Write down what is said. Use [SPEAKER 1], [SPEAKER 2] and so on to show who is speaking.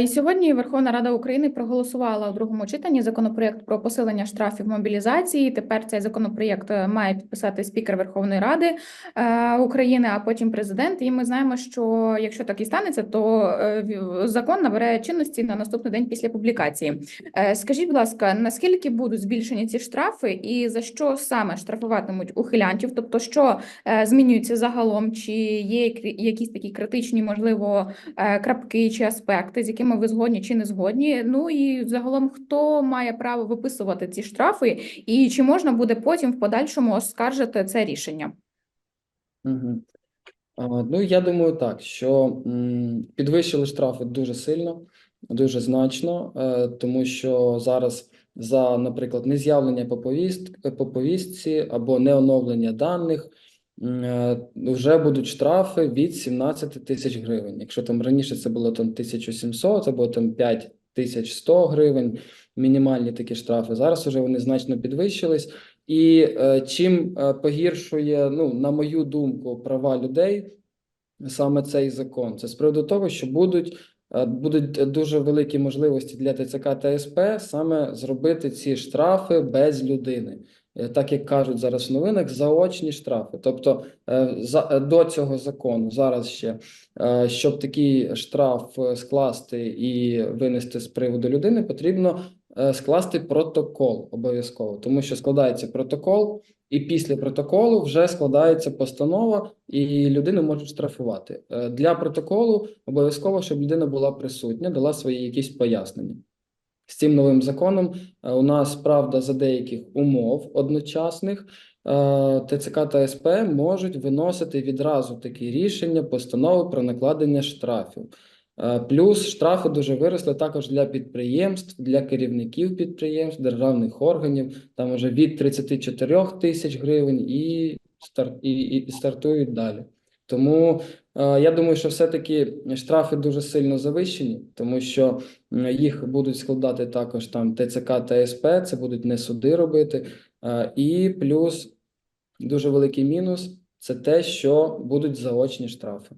[SPEAKER 1] І сьогодні Верховна Рада України проголосувала у другому читанні законопроект про посилення штрафів мобілізації. Тепер цей законопроект е, має підписати спікер Верховної Ради е, України, а потім президент. І ми знаємо, що якщо так і станеться, то е, закон набере чинності на наступний день після публікації. Скажіть, будь ласка, наскільки будуть збільшені ці штрафи, і за що саме штрафуватимуть ухилянтів? Тобто, що змінюється загалом, чи є які- якісь такі критичні, можливо, крапки чи аспекти, з якими ви згодні чи не згодні. Ну і загалом, хто має право виписувати ці штрафи, і чи можна буде потім в подальшому оскаржити це рішення?
[SPEAKER 2] Угу. Ну, я думаю так, що підвищили штрафи дуже сильно, дуже значно, е, тому що зараз за, наприклад, нез'явлення по повіст, по повістці або неоновлення даних вже будуть штрафи від 17 тисяч гривень. Якщо там раніше це було там 1700 або там 5100 гривень, мінімальні такі штрафи, зараз вже вони значно підвищились. І е, чим е, погіршує, ну, на мою думку, права людей саме цей закон, це з приводу того, що будуть, е, будуть дуже великі можливості для ТЦК та СП саме зробити ці штрафи без людини. Е, Так як кажуть зараз в новинах, заочні штрафи. Тобто е, за, е, до цього закону зараз ще, щоб такий штраф скласти і винести з приводу людини, потрібно скласти протокол обов'язково, тому що складається протокол, і після протоколу вже складається постанова, і людину можуть штрафувати. Для протоколу обов'язково, щоб людина була присутня, дала свої якісь пояснення. З цим новим законом е, у нас, правда, за деяких умов одночасних е, ТЦК та СП можуть виносити відразу такі рішення, постанови про накладення штрафів. Е, Плюс штрафи дуже виросли також для підприємств, для керівників підприємств, державних органів, там вже від 34 тисяч гривень і, і, і стартують далі. Тому е, я думаю, що все-таки штрафи дуже сильно завищені, тому що їх будуть складати також там ТЦК та СП, це будуть не суди робити. Е, І плюс дуже великий мінус це те, що будуть заочні штрафи.